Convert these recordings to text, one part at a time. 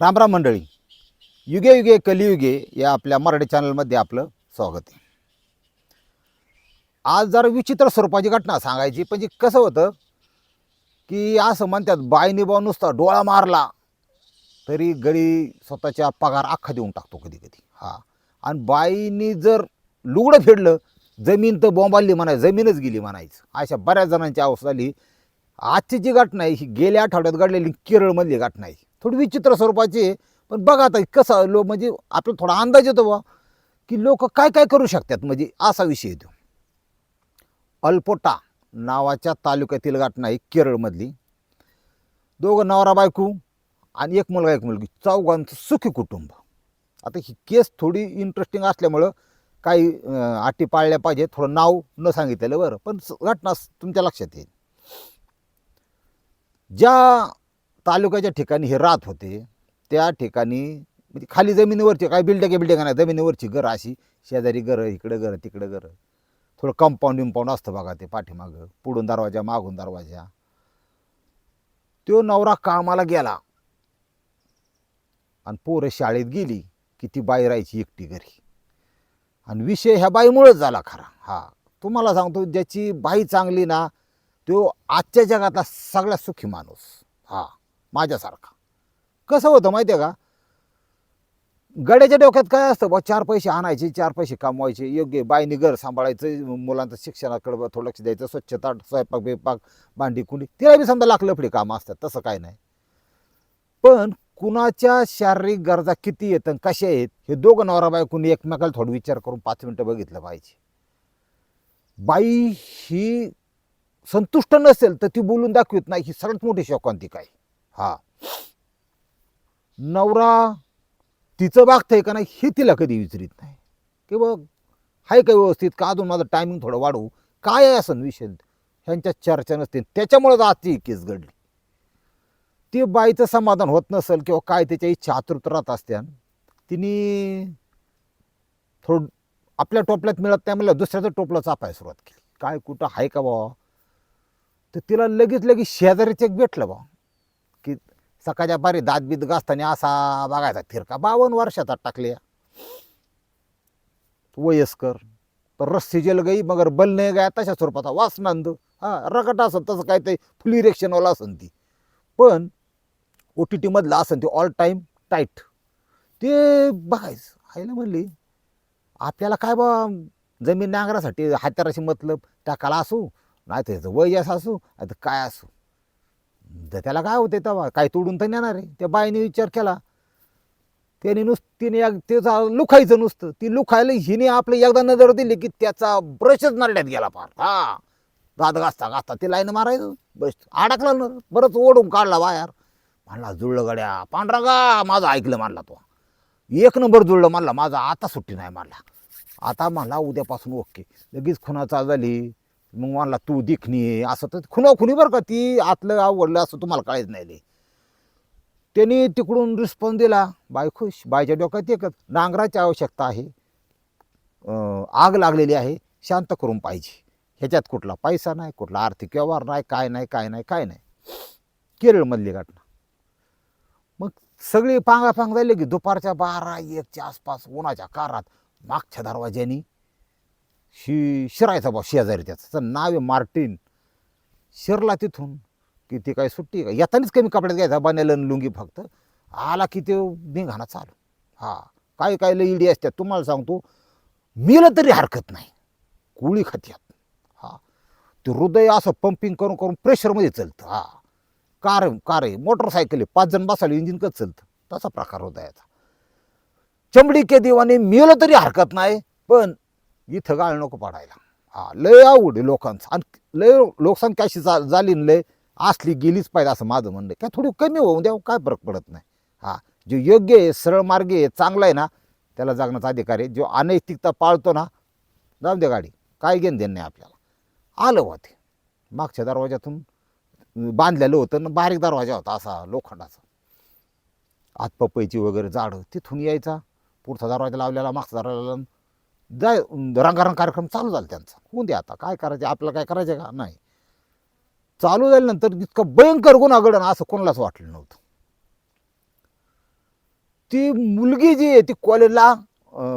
रामराम मंडळी. युगे युगे कलियुगे या आपल्या मराठी चॅनलमध्ये आपलं स्वागत आहे. आज जरा विचित्र स्वरूपाची घटना सांगायची म्हणजे कसं होतं की असं म्हणतात बाईने बा नुसता डोळा मारला तरी गडी स्वतःच्या पगार अख्खा देऊन टाकतो कधी कधी हा. आणि बाईनी जर लुगडं फेडलं जमीन तर बोंबालली म्हणायचं जमीनच गेली म्हणायचं. अशा बऱ्याच जणांची अवस्था झाली. आजची जी घटना आहे ही गेल्या आठवड्यात घडलेली केरळमधली घटना आहे. थोडी विचित्र स्वरूपाची आहे. पण बघा आता कसं लो म्हणजे आपला थोडा अंदाज येतो बा की लोक काय काय करू शकतात? म्हणजे असा विषय येतो. अल्पोटा नावाच्या तालुक्यातील घटना आहे केरळमधली. दोघं नवरा बायको आणि एक मुलगा एक मुलगी. चौघांचं सुखी कुटुंब. आता ही केस थोडी इंटरेस्टिंग असल्यामुळं काही अटी पाळल्या पाहिजे थोडं नाव न सांगितलेलं बरं. पण घटना तुमच्या लक्षात येईल. ज्या तालुक्याच्या ठिकाणी हे राहत होते. त्या ठिकाणी म्हणजे खाली जमिनीवरची काय बिल्डिंग बिल्डिंग नाही जमिनीवरची घरं अशी शेजारी घरं इकडं घरं तिकडं घरं. थोडं कंपाऊंड विंपाऊंड असतं बघा ते पाठीमागं पुढून दरवाजा मागून दरवाजा. तो नवरा कामाला गेला. आणि पोरं शाळेत गेली की ती बाई राहायची एकटी घरी. आणि विषय ह्या बाईमुळेच झाला खरा. हा. तुम्हाला सांगतो ज्याची बाई चांगली ना तो आजच्या जगातला सगळ्यात सुखी माणूस. हा. माझ्यासारखा. कसं होतं माहिती आहे का? गड्याच्या डोक्यात काय असतं बा चार पैसे आणायचे चार पैसे कमवायचे योग्य बाईने घर सांभाळायचं मुलांचं शिक्षणाकडे थोडं लक्ष द्यायचं स्वच्छता स्वयंपाक बिपाक भांडी कुंडी तिला बी समजा लाख लफडी कामं असतात तसं काय नाही. पण कुणाच्या शारीरिक गरजा किती आहेत आणि कशा आहेत हे दोघं नवरा बायकोनी एकमेकाला थोडं विचार करून पाच मिनटं बघितलं पाहिजे. बाई ही संतुष्ट नसेल तर ती बोलून दाखवत नाही ही सगळ्यात मोठी शोकांती आहे हा. नवरा तिचं बागतंय का नाही हे तिला कधी विचारित नाही. की बघ हाय काय व्यवस्थित का अजून माझं टायमिंग थोडं वाढवू? काय आहे असं विषय ह्यांच्या चर्चा नसते. त्याच्यामुळेच आजची केस घडली. ते बाईचं समाधान होत नसेल किंवा काय त्याच्या इच्छा आतुरत राहत असत्या. तिने थोडं आपल्या टोपल्यात मिळत नाही म्हणलं दुसऱ्याचं टोपलं चापायला सुरुवात केली. काय कुठं आहे का बा तर तिला लगेच लगेच शेजारीच एक भेटलं बा की सकाळच्या बारी दात बीत घासताना असा बघायचा फिरका. बावन्न वर्षाचा टाकल्या. वयस्कर. तर रस्सी जेल गई मगर बल नाही गाय तशा स्वरूपाचा वासनांद. हा रगट असं तसं काय ते फुल इरेक्शनवाला असन ती. पण ओ टी टीमधलं असन ते ऑल टाईम टाईट ते बघायचं. आईला म्हणली आपल्याला काय बा जमीन नांगरासाठी हात्याराशी मतलब टाकाला असू? नाही तर त्याचं वय असं असू? नाही तर काय असू? तर त्याला काय होते तेव्हा? काय तोडून तर नेणार आहे. त्या बाईने विचार केला. त्याने नुस तिने एक त्याचा लुखायचं नुसतं. ती लुखायला हिने आपलं एकदा नजर दिली की त्याचा ब्रशच नरड्यात गेला फार. हा. दात घासता घासता ते लाईन मारायचं. बस. अडकला न बरंच ओढून काढला बाहेर. म्हणला जुळलं गड्या. पांढरा गा माझं ऐकलं म्हणला तो. एक नंबर जुळलं म्हणला. माझा आता सुट्टी नाही म्हणला. आता म्हणला उद्यापासून ओके. लगेच खुनाचा झाली मग म्हणला तू दिखणी आहे असं तर खुना खुनी बरं का ती आतलं आवडलं असं तुम्हाला काहीच नाही लय. त्यांनी तिकडून रिस्पॉन्स दिला बाय खुश बायच्या डोक्यात एकच नांगराची आवश्यकता आहे. आग लागलेली आहे शांत करून पाहिजे. ह्याच्यात कुठला पैसा नाही कुठला आर्थिक व्यवहार नाही काय नाही काय नाही काय नाही. केरळमधली घटना. मग सगळी पांगापांग झाली की दुपारच्या बारा एकच्या आसपास उन्हाच्या कारात मागच्या दरवाज्यानी शी शिरायचा बा शेजारी त्याचं. त्याचं नाव आहे मार्टिन. शिरला तिथून की ती काय सुट्टी का? येतानीच कमी कपड्यात घ्यायचा बनेल लुंगी फक्त. आला की ते निघाना चालू. हा. काय काय लई इडी असतात तुम्हाला सांगतो मेलं तरी हरकत नाही. कुळी खात्यात. हा. ते हृदय असं पंपिंग करून करून प्रेशरमध्ये चालतं. हा. कार कार आहे मोटरसायकल आहे पाच जण बसायला इंजिन कसं चालतं. तसा प्रकार हृदयाचा. चमडी के दिवाने मेलं तरी हरकत नाही पण इथं गाळ नको पडायला. हा लय आवड आहे लोकांचं. आणि लय लोकसंख्या अशी जा झाली न लय असली गेलीच पाहिजे असं माझं म्हणणं आहे. काय थोडी कमी होऊन द्या काय फरक पडत नाही. हा जो योग्य आहे सरळ मार्गी आहे चांगला आहे ना त्याला जगण्याचा अधिकार आहे. जो अनैतिकता पाळतो ना जाऊ दे गाडी काय घेणं देणं नाही आपल्याला. आलं होते मागच्या दरवाज्यातून बांधलेलं होतं ना बारीक दरवाजा होता असा लोखंडाचा. आत पपईची वगैरे झाडं तिथून यायचा. पुढचा दरवाजा लावलेला मागचा दरवाजा जाय रंगारंग कार्यक्रम चालू झाला त्यांचा. होऊन दे आता काय करायचं आपल्याला काय करायचं का? नाही. चालू झाल्यानंतर इतकं भयंकर गुन्हा घडणं असं कोणालाच वाटलं नव्हतं. ती मुलगी जी आहे ती कॉलेजला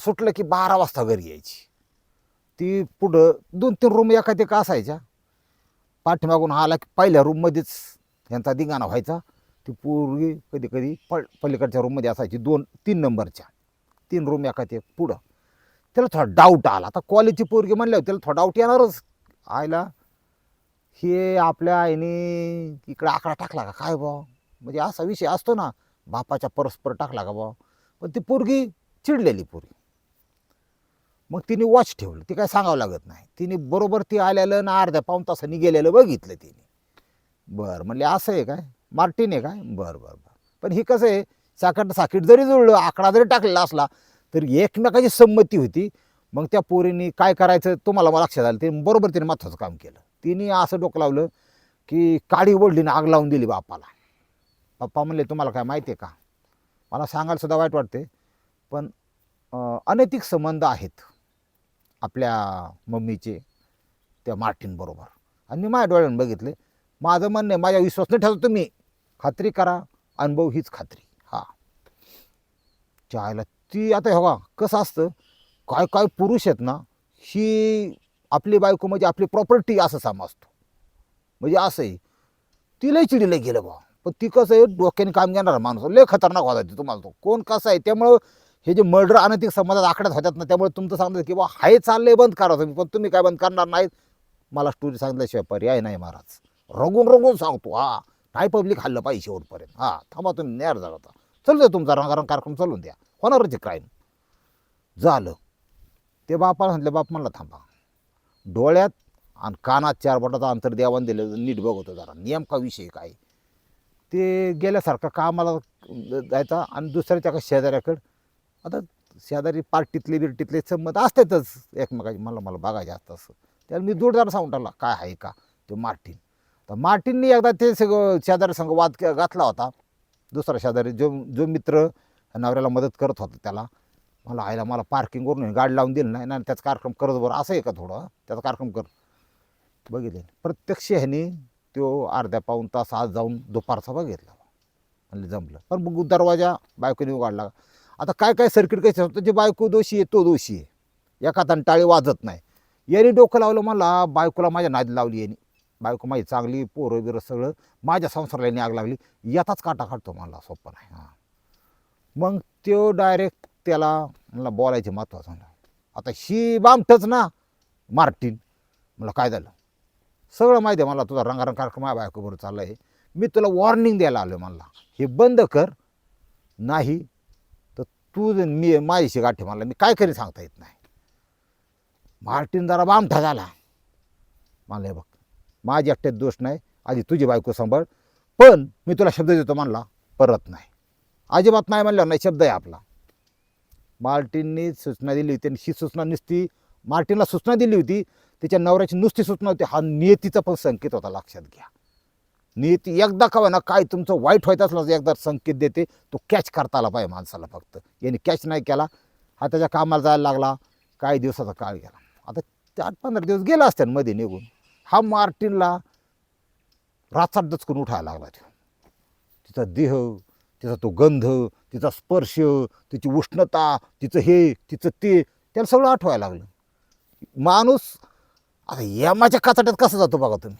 सुटलं की बारा वाजता घरी यायची. ती पुढं दोन तीन रूम एका का असायच्या. पाठीमागून आला की पहिल्या रूममध्येच यांचा दिंगाणा व्हायचा. ती पूर्वी कधी कधी पल पलीकडच्या रूममध्ये असायची दोन तीन नंबरच्या तीन रूम एका ते पुढं. त्याला थोडा डाऊट आला. आता कॉलेजची पोरगी म्हणल्यावर त्याला थोडा डाऊट येणारच. आयला हे आपल्या आईने इकडे आकडा टाकला का? काय बा म्हणजे असा विषय असतो ना बापाच्या परस्पर टाकला का बा पण ती पोरगी चिडलेली पोरगी. मग तिने वॉच ठेवलं. ती काय सांगावं लागत नाही. तिने बरोबर ती आलेलं ना अर्ध्या पाऊन तासांनी गेलेलं बघितलं तिने. बरं म्हणले असं आहे काय? मार्टिन आहे काय? बरं बरं बरं. पण ही कसं आहे? साकट साकीट जरी जुळलं आकडा जरी टाकलेला असला तरी एकमेकाची संमती होती. मग त्या पोरीने काय करायचं तुम्हाला मला लक्षात आलं. ते बरोबर तिने महत्त्वाचं काम केलं. तिने असं डोकं लावलं की काडी ओढलीने आग लावून दिली बापाला. पप्पा म्हणले तुम्हाला काय माहिती आहे का? मला सांगायला सुद्धा वाईट वाटते पण अनैतिक संबंध आहेत आपल्या मम्मीचे त्या मार्टिनबरोबर आणि मी माझ्या डोळ्यानं बघितले. माझं म्हणणं आहे माझ्या विश्वास न ठेवतो तुम्ही खात्री करा. अनुभव हीच खात्री. हा. चायला ती आता हे बघा कसं असतं काय काय पुरुष आहेत ना ही आपली बायको म्हणजे आपली प्रॉपर्टी असं समजतो. म्हणजे असं आहे तिलाही चिडीला गेलं बा. पण ती कसं आहे डोक्याने काम घेणार माणूस. लय खतरनाक होता ते तुम्हाला तो. कोण कसं आहे त्यामुळं हे जे मर्डर अनैतिक समाजात आकड्यात होतात ना त्यामुळे तुमचं सांगतात की बा हाय चाललंय बंद करा तुम्ही पण तुम्ही काय बंद करणार नाहीत. मला स्टोरी सांगितल्याशिवाय पर्याय नाही महाराज. रंगून रंगून सांगतो हा. नाही पब्लिक हल्लं पाहिजे शेवटपर्यंत. हां थांबा तुम्ही न्यार जाता चल तुमचा रंगारंग कार्यक्रम चालून द्या. होणारच क्राईम झालं. ते बापाला म्हटलं बाप म्हणला थांबा. डोळ्यात आणि कानात चार बोटाचं अंतर देवान दिलं. नीट बघतो जरा. नेमका विषय काय? ते गेल्यासारखं कामाला जायचा आणि दुसऱ्याच्या का शेजाऱ्याकडं. आता शेजारी पार्टीतले बिर्टीतले संमत असतातच एकमेकाची. मला मला बघायचे असतं असं. त्याला मी जोरदार सांगून टाकला. काय आहे का? तो मार्टिन. तर मार्टिननी एकदा ते सगळं शेजारी संघ वाद घातला होता. दुसरा शेजारी जो जो मित्र नवऱ्याला मदत करत होता त्याला. मला आईला मला पार्किंगवरून गाडी लावून दिली नाही ना त्याचा कार्यक्रम करत बरं असं आहे का थोडं? त्याचा कार्यक्रम कर. बघितले. प्रत्यक्ष ह्याने तो अर्ध्या पाऊन तास आज जाऊन दुपारचा बघितला. म्हणजे जमलं. पण बघू दरवाजा बायकोने उघडला. आता काय काय सर्किट कसं होतं जे बायको दोषी आहे तो दोषी आहे. एका टाळी वाजत नाही. याने डोकं लावलं मला बायकोला माझ्या नादी लावली याने. बायको माझी चांगली पोरं बिरं सगळं माझ्या संसाराला याने आग लागली. याचाच काटा काढतो मला सोपं नाही हां. मग तो डायरेक्ट त्याला मला बोलायचे महत्त्वाचं म्हणलं. आता शी बामठच ना मार्टिन. मला काय झालं? सगळं माहिती आहे मला तुझा रंगारंग कार्यक्रम माझ्या बायकोबरोबर चालला आहे मी तुला वॉर्निंग द्यायला आलो मला हे बंद कर. नाही तर तू मी माझ्याशी गाठी मला मी काय करी सांगता येत नाही. मार्टिन जरा बामठा झाला. मला हे बघ माझी एकट्यात दोष नाही आधी तुझी बायको सांभाळ. पण मी तुला शब्द देतो म्हणला परत नाही. अजिबात नाही म्हणल्यावर नाही शब्द आहे आपला. मार्टिननी सूचना दिली होती आणि ही सूचना नुसती मार्टिनला सूचना दिली होती त्याच्या नवऱ्याची नुसती सूचना होती हा नियतीचा पण संकेत होता लक्षात घ्या. नियती एकदा का ना काय तुमचं वाईट व्हायचं असलं तर एकदा संकेत देते तो कॅच करता आला पाहिजे माणसाला फक्त. याने कॅच नाही केला हा त्याच्या कामाला जायला लागला काही दिवसाचा काळ गेला. आता ते आठ पंधरा दिवस गेला असत्या मध्ये निघून. हा मार्टिनला राचाट दचकून उठायला लागला तो. तिचा देह तिचा तो गंध तिचा स्पर्श तिची उष्णता तिचं हे तिचं ते त्याला सगळं आठवायला लागलं. माणूस आता यमाच्या काचाट्यात कसं जातो बघा तुम्ही?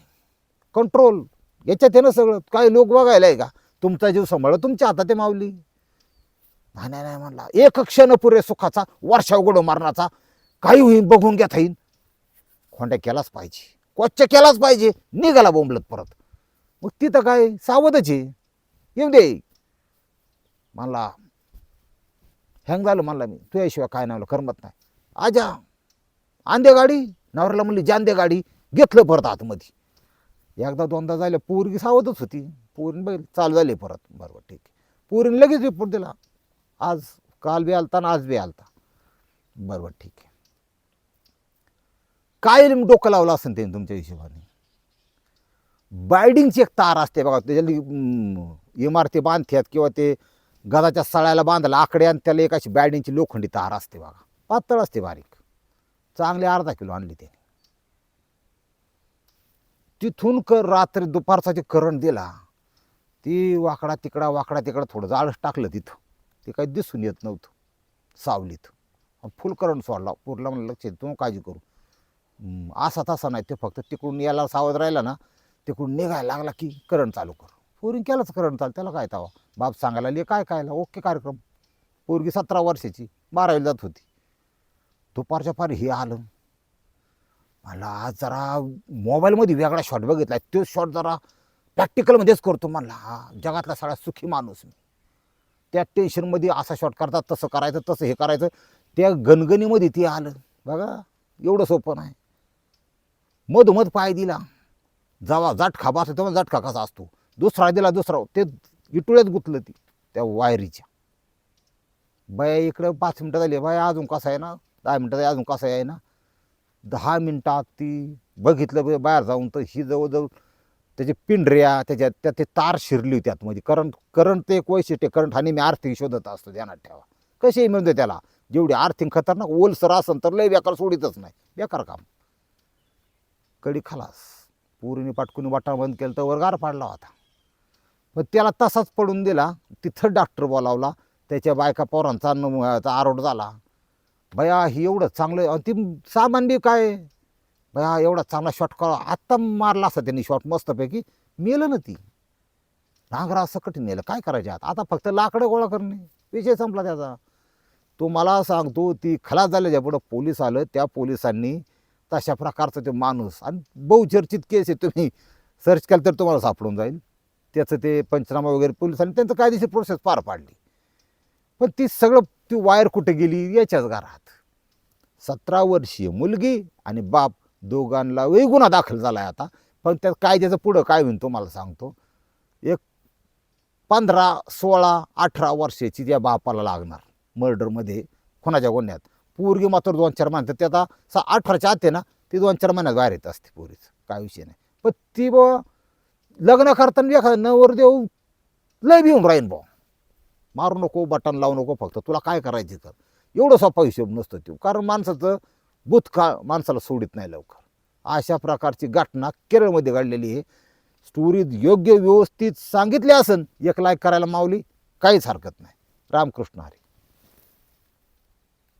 कंट्रोल याच्यात आहे ना सगळं. काही लोक बघायला आहे का? तुमचा जीव सांभाळा तुमच्या हातात आहे मावली नाही नाही नाही म्हणला. एक क्षण पुरे सुखाचा वर्षा उघड मारण्याचा काही होईन बघून घेता येईन खोंड्या केलाच पाहिजे. क्वच्च केलाच पाहिजे. निघाला बोंबलत परत. मग तिथं काय? सावधच आहे. येऊ दे. मला हँग झालं म्हणला मी. तुझ्याशिवाय काय नाही करमत नाही. आजा आंदे गाडी? नवऱ्याला म्हणली जांदे गाडी घेतलं परत आतमध्ये. एकदा दोनदा झाल्या पोरगी सावधच होती. पोरीन बघ चालू झाली परत. बरोबर ठीक आहे. पोरीने लगेच रिपोर्ट दिला. आज काल बी आलता ना आज बी आलता. बरोबर ठीक आहे. काय डोकं लावलं असेल त्यांनी तुमच्या हिशोबाने? बायडिंगची एक तार असते बघा त्याच्या इमारती बांधतात किंवा ते गदाच्या सळ्याला बांधला आकडे आणि त्याला एक अशी बॅडिंगची लोखंडी तार असते बघा. पातळ असते बारीक. चांगले अर्धा किलो आणली त्याने. तिथून कर रात्री दुपारचा जे करंट दिला ती वाकडा तिकडा वाकडा तिकडा थोडं जाळच टाकलं तिथं. ते काही दिसून येत नव्हतं. सावलीत. फुल करंट सोडला. पुरला म्हणलं लक्ष तू काळजी करू. असा तसा नाही ते फक्त तिकडून यायला सावध राहिला ना तिकडून निघायला लागला की करंट चालू कर. पोरीन केलंच करणं चाल त्याला काय तावा? बाप सांगायला लिहि काय कायला ओके कार्यक्रम. पोरगी सतरा वर्षाची बारावीला जात होती. दुपारच्या फार हे आलं. मला आज जरा मोबाईलमध्ये वेगळा शॉट बघितला तो शॉट जरा प्रॅक्टिकलमध्येच करतो म्हणला हा जगातला सगळ्यात सुखी माणूस मी. त्या टेन्शनमध्ये असा शॉट करतात तसं करायचं तसं हे करायचं. त्या गणगणीमध्ये ते आलं. बघा एवढं सोपं नाही. मधोमध पाय दिला. जावा जाटखा असतो तेव्हा जाटखा कसा असतो? दुसरा दिला दुसरा. ते इटुळ्यात गुतलं ती त्या वायरीच्या. बाया इकडं पाच मिनटं झाली. बाया अजून कसं आहे ना? दहा मिनटं अजून कसं आहे ना? दहा मिनटात ती बघितलं बाहेर जाऊन तर ही जवळजवळ त्याचे पिंढऱ्या त्याच्यात त्या ते तार शिरली होती आतमध्ये. करंट करंट ते एक वैशिष्ट्य करंट हा नेहमी आर्थिक शोधत असतो ध्यानात ठेवा. कसेही मिळते त्याला. जेवढी आर्थिक खतरनाक ओलसर असन तर लय बेकार सोडितच नाही. बेकार काम. कडी खलास. पुरीने पाटकुनी वाटा बंद केलं तर वर गार पाडला होता. मग त्याला तसाच पडून दिला. तिथं डॉक्टर बोलावला. त्याच्या बायका पोरांचा न- आरोड झाला. बया ही एवढं चांगलं आणि ती बी काय? बया एवढा चांगला शॉट करा आत्ता मारला असा त्यांनी शॉट मस्तपैकी. मेलं ना ती. नांगरा असं कठीण नेलं काय करायचे आता? आता फक्त लाकडं गोळा करणे. विषय संपला त्याचा. तो मला सांगतो ती खलास झाल्याच्या पुढं पोलीस आलं. त्या पोलिसांनी तशा प्रकारचं तो माणूस. आणि बहुचर्चित केस आहे तुम्ही. सर्च केलं तर तुम्हाला सापडून जाईल. त्याचं ते पंचनामा वगैरे पोलिसांनी त्यांचं कायदेशीर प्रोसेस पार पाडली. पण ती सगळं ती वायर कुठे गेली? याच्याच घरात. सतरा वर्षीय मुलगी आणि बाप दोघांना वेग गुन्हा दाखल झाला आहे आता. पण त्या कायद्याचं पुढं काय होईल तुम्हाला सांगतो. एक पंधरा सोळा अठरा वर्षाची त्या बापाला लागणार मर्डरमध्ये खुनाच्या गुन्ह्यात? पोरगी मात्र दोन चार महिन्यात. त्याचा सा अठराच्या आत आहे ना ती दोन चार महिन्यात बाहेर येत असते पोरीचं. काय विषय नाही. पण ती ब लग्न करताना एखादा नवरदेव लय भिवून राहीन भाऊ. मारू नको बटन लावू नको फक्त तुला काय करायचं तर एवढं सोपा हिशोब नसतो तो कारण माणसाचं भूतकाळ माणसाला सोडित नाही लवकर. अशा प्रकारची घटना केरळमध्ये घडलेली आहे. स्टोरीत योग्य व्यवस्थित सांगितली असन एक लाईक करायला मावली काहीच हरकत नाही. रामकृष्ण हरी.